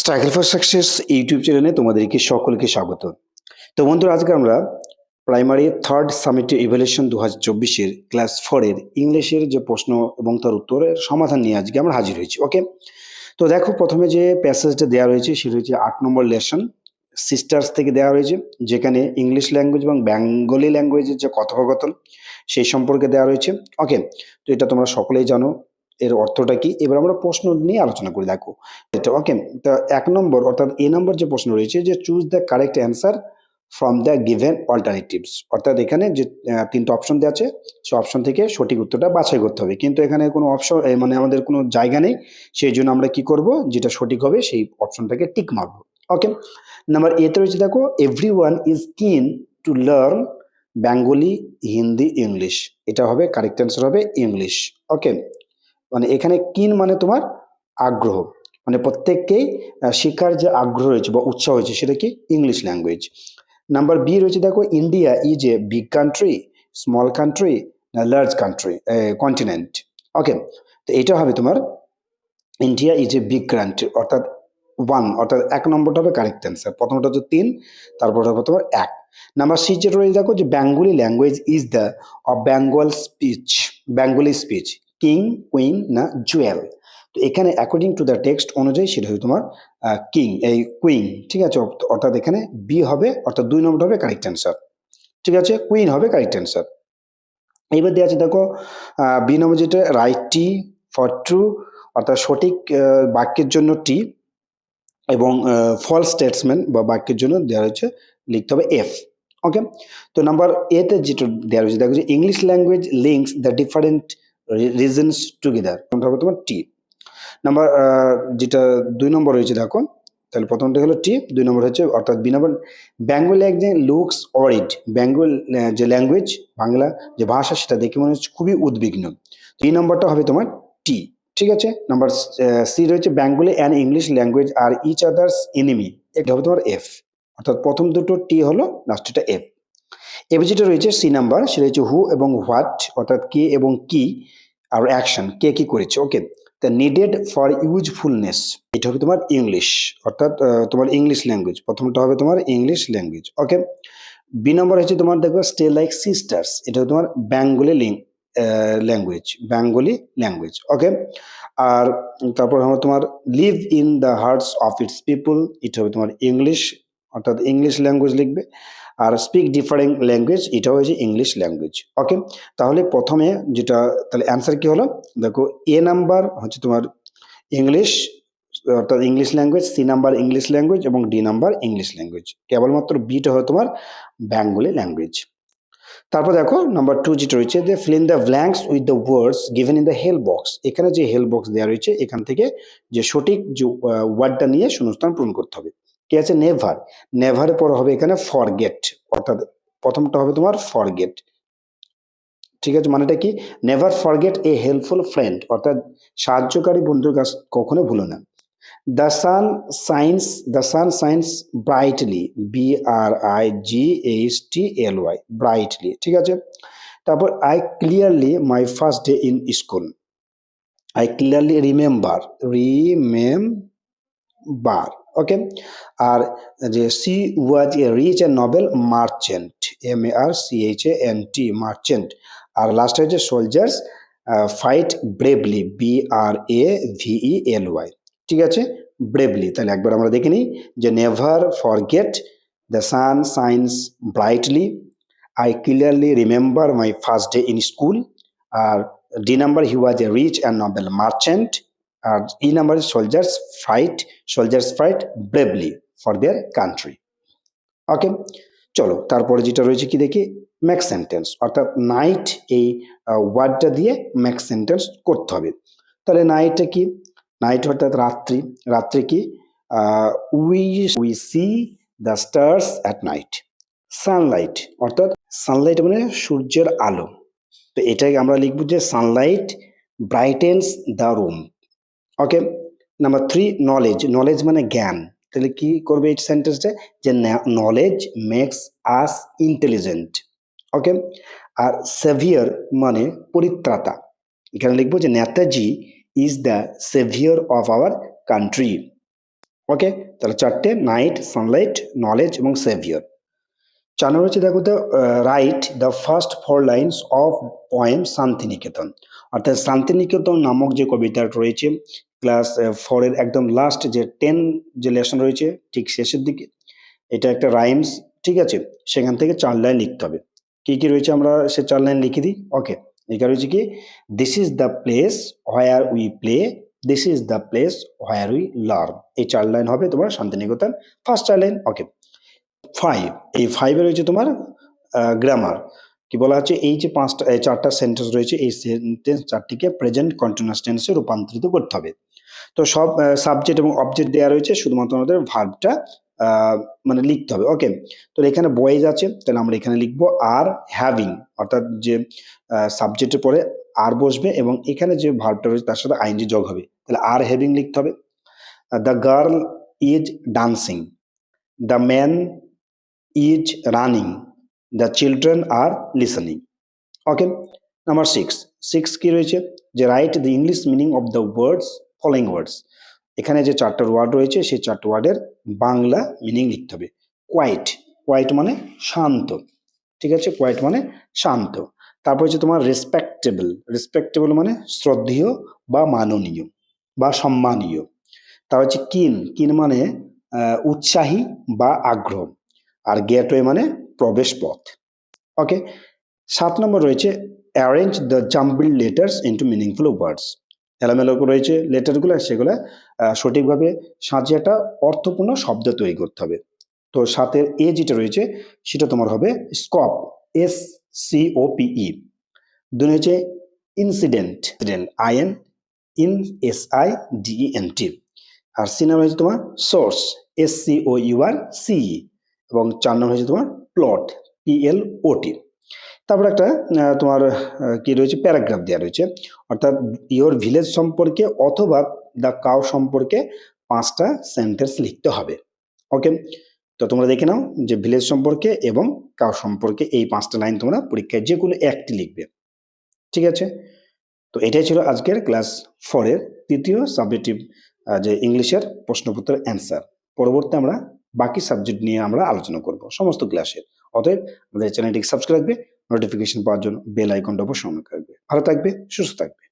Struggle for success YouTube চ্যানেলে তোমাদেরকে সকলকে স্বাগত। তো বন্ধুরা, আজকে আমরা প্রাইমারি থার্ড সামিটিভ ইভ্যালুয়েশন দু হাজার চব্বিশের ক্লাস ফোরের ইংলিশের যে প্রশ্ন এবং তার উত্তরের সমাধান নিয়ে আজকে আমরা হাজির হয়েছি ওকে তো দেখো, প্রথমে যে প্যাসেজটা দেওয়া রয়েছে, সেটা হচ্ছে আট নম্বর লেসন সিস্টার্স থেকে দেওয়া রয়েছে, যেখানে ইংলিশ ল্যাঙ্গুয়েজ এবং বেঙ্গলি ল্যাঙ্গুয়েজের যে কথোপকথন, সেই সম্পর্কে দেওয়া রয়েছে ওকে তো এটা তোমরা সকলেই জানো। এর অর্থটা কি? এবার আমরা প্রশ্ন নিয়ে আলোচনা করি, দেখো। এটা ওকে তো এক নম্বর, অর্থাৎ এ নম্বর যে প্রশ্ন রয়েছে যে choose the correct answer from the given alternatives অর্থাৎ এখানে যে তিনটা অপশন দেওয়া আছে, সে অপশন থেকে সঠিক উত্তরটা বাছাই করতে হবে। কিন্তু এখানে কোনো অপশন মানে আমাদের কোনো জায়গা নেই, সেই জন্য আমরা কি করব? যেটা সঠিক হবে, সেই অপশনটাকে টিক মারবো। ওকে নাম্বার এতে রয়েছে, দেখো every one is keen to learn Bengali Hindi English এটা হবে কারেক্ট অ্যান্সার হবে ইংলিশ ওকে মানে এখানে কিন মানে তোমার আগ্রহ। মানে প্রত্যেককেই শিক্ষার যে আগ্রহ রয়েছে বা উৎসাহ হয়েছে সেটা কি? ইংলিশ ল্যাঙ্গুয়েজ নাম্বার বি রয়েছে দেখো India is a big country small country large country continent okay তো এটা হবে তোমার India is a big country অর্থাৎ ওয়ান অর্থাৎ এক নম্বরটা হবে কারেক্ট অ্যান্সার প্রথমটা হচ্ছে তিন, তারপরটা হবে তোমার এক। নাম্বার সি যেটা রয়েছে দেখো, যে Bengali language is the of Bengal speech Bengali speech king, queen না জুয়েল। তো এখানে অ্যাকর্ডিং টু দ্য টেক্সট অনুযায়ী সেটা হবে তোমার কিং এই কুইন ঠিক আছে? অর্থাৎ এখানে বি হবে, অর্থাৎ দুই নম্বর হবে কারেক্ট অ্যান্সার ঠিক আছে? কুইন হবে কারেক্ট অ্যান্সার এবার দেওয়া আছে, দেখো বি নম্বর যেটা রাইট টি ফর ট্রু অর্থাৎ সঠিক বাক্যের জন্য টি এবং ফলস স্টেটসম্যান বা বাক্যের জন্য দেওয়া রয়েছে, লিখতে হবে এফ ওকে তো নাম্বার এতে যেটা দেওয়া রয়েছে, দেখো যে English language links the different reasons together হবে তোমার টি নাম্বার যেটা দুই নম্বর রয়েছে দেখো, তাহলে প্রথমটা হলো টি দুই নম্বর হচ্ছে, অর্থাৎ বি নম্বর বেঙ্গল ল্যাঙ্গুয়েজ লুকস অরিড বেঙ্গল যে ল্যাঙ্গুয়েজ বাংলা যে ভাষা, সেটা দেখে মনে হচ্ছে খুবই উদ্বিগ্ন। এই নম্বরটা হবে তোমার টি ঠিক আছে? নাম্বার সি রয়েছে Bengali and English language R each others enemy এটা হবে তোমার এফ অর্থাৎ প্রথম দুটো টি হলো লাস্টটা এফ এবার যেটা রয়েছে সি নাম্বার সেটা হচ্ছে হু এবং হোয়াট অর্থাৎ কে এবং কি, আর অ্যাকশন কে কি করেছে okay the needed for usefulness এটা হবে তোমার ইংলিশ অর্থাৎ তোমার ইংলিশ ল্যাঙ্গুয়েজ প্রথমটা হবে তোমার ইংলিশ ল্যাঙ্গুয়েজ ওকে বি নম্বর হচ্ছে তোমার দেখো স্টে লাইক সিস্টার্স এটা হবে তোমার Bengali language Bengali language okay আর তারপর হবে তোমার live in the hearts of its people এটা হবে তোমার ইংলিশ অর্থাৎ ইংলিশ ল্যাঙ্গুয়েজ লিখবে। আর স্পিক ডিফারেন্ট ল্যাঙ্গুয়েজ এটা হয়েছে ইংলিশ ল্যাঙ্গুয়েজ ওকে তাহলে প্রথমে যেটা, তাহলে অ্যান্সার কি হলো? দেখো এ নাম্বার হচ্ছে তোমার ইংলিশ অর্থাৎ English language C number English language এবং ডি নাম্বার ইংলিশ ল্যাঙ্গুয়েজ কেবলমাত্র বিটা হয় তোমার বেঙ্গলি ল্যাঙ্গুয়েজ তারপর দেখো নাম্বার টু যেটা রয়েছে যে fill in the blanks with the words given in the help box এখানে যে হেল বক্স দেওয়া রয়েছে, এখান থেকে যে সঠিক যে ওয়ার্ডটা নিয়ে শূন্যস্থান পূরণ করতে হবে। কি আছে? নেভার নেভারের পর হবে এখানে ফরগেট অর্থাৎ প্রথমটা হবে তোমার ফরগেট ঠিক আছে, মানেটা কি? Never forget a helpful friend অর্থাৎ সাহায্যকারী বন্ধুর কাছ কখনো ভুলো না। The sun shines the sun shines brightly B R I G H T L Y brightly ঠিক আছে? তারপর I clearly my first day in school I clearly remember remember okay আর যে she was a rich a noble merchant M A R C H A N T merchant R last হচ্ছে soldiers fight bravely B R A V E L ঠিক আছে? Bravely তাহলে একবার আমরা দেখে নিই যে never forget the sun shines brightly I clearly remember my first day in school R D number he was a rich and noble merchant R E number soldiers fight soldiers fight bravely for their country okay চলো, তারপরে যেটা রয়েছে কি দেখি? Max sentence অর্থাৎ night এই ওয়ার্ডটা দিয়ে ম্যাক্স সেন্টেন্স করতে হবে। তাহলে নাইটটা কি? নাইট অর্থাৎ রাত্রি। রাত্রি কি? We we see the stars at night sunlight অর্থাৎ সানলাইট মানে সূর্যের আলো। তো এটাকে আমরা লিখব যে sunlight brightens the room okay number three knowledge knowledge মানে জ্ঞান। তাহলে কি করবে এই সেন্টেন্সটা যে knowledge makes us intelligent okay আর সেভিয়ার মানে পরিত্রাতা। এখানে লিখব যে Netaji is the saviour of our country okay তাহলে চারটে নাইট সানলাইট নলেজ এবং সেভিয়ার চার নম্বর হচ্ছে দেখো তো write the first four lines of poem Shantiniketan. অর্থাৎ শান্তিনিকেতন নামক যে কবিতাটা রয়েছে ক্লাস ফোরের একদম লাস্ট যে টেন যে লেসন রয়েছে, ঠিক শেষের দিকে, এটা একটা রাইমস ঠিক আছে? সেখান থেকে চার লাইন লিখতে হবে। কি কি রয়েছে আমরা সে চার লাইন লিখে দিই? ওকে এখানে রয়েছে কি? This is the place where we play this is the place where we learn এই চার লাইন হবে তোমার শান্তিনিকেতন। ফার্স্ট চার লাইন ওকে ফাইভ এই ফাইভে রয়েছে তোমার গ্রামার কি বলা হচ্ছে এই যে পাঁচটা চারটা সেন্টেন্স রয়েছে, এই সেন্টেন্স চারটিকে প্রেজেন্ট কন্টিনিউয়াস টেন্সে রূপান্তরিত করতে হবে। তো সব সাবজেক্ট এবং অবজেক্ট দেওয়া রয়েছে, শুধুমাত্র আমাদের ভার্বটা মানে লিখতে হবে ওকে তো এখানে বয়েজ আছে, তাহলে আমরা এখানে লিখব আর হ্যাভিং অর্থাৎ যে সাবজেক্টের পরে আর বসবে এবং এখানে যে ভার্বটা রয়েছে, তার সাথে আইনজি যোগ হবে, তাহলে আর হ্যাভিং লিখতে হবে। The girl is dancing the man is running the children are listening okay number six six কি রয়েছে? যে write the English meaning of the words following words এখানে যে চারটা ওয়ার্ড রয়েছে, সেই চারটা ওয়ার্ডের বাংলা মিনিং লিখতে হবে। কোয়াইট কোয়াইট মানে শান্ত। ঠিক আছে? কোয়াইট মানে শান্ত। তারপর হচ্ছে তোমার রেসপেক্টেবল রেসপেক্টেবল মানে শ্রদ্ধেয় বা মাননীয় বা সম্মানীয়। তার হচ্ছে কিন কিন মানে উৎসাহী বা আগ্রহ। আর গেটওয়ে মানে প্রবেশ পথ। ওকে সাত নম্বর রয়েছে arrange the jumble letters into meaningful words এলোমেলো রয়েছে, লেটারগুলো সেগুলো সঠিকভাবে সাজিয়ে একটা অর্থপূর্ণ শব্দ তৈরি করতে হবে। তো সাতের এ যেটা রয়েছে, সেটা তোমার হবে স্কপ, এস সি ও পিই দুই হচ্ছে incident I N N S I D E N T C নাম হচ্ছে তোমার source S C O U R C E এবং চার নম্বর হচ্ছে তোমার প্লট পিএল ওটি তারপর একটা তোমার কি রয়েছে প্যারাগ্রাফ দেওয়া রয়েছে। অর্থাৎ ইয়োর ভিলেজ সম্পর্কে অথবা দ্য কাউ সম্পর্কে পাঁচটা সেন্টেন্স লিখতে হবে। ওকে তো তোমরা দেখে নাও যে ভিলেজ সম্পর্কে এবং কাউ সম্পর্কে এই পাঁচটা লাইন তোমরা পরীক্ষায় যে কোনো একটি লিখবে। ঠিক আছে? তো এটাই ছিল আজকের ক্লাস ফোরের তৃতীয় সাবজেক্টিভ যে ইংলিশের প্রশ্নপত্রের অ্যান্সার পরবর্তী আমরা বাকি সাবজেক্ট নিয়ে আমরা আলোচনা করব সমস্ত ক্লাসের অতএব আমাদের চ্যানেলটিকে সাবস্ক্রাইব রাখবে নোটিফিকেশন পাওয়ার জন্য বেল আইকনটা অবশ্যই অন রাখবে। ভালো থাকবে সুস্থ থাকবে।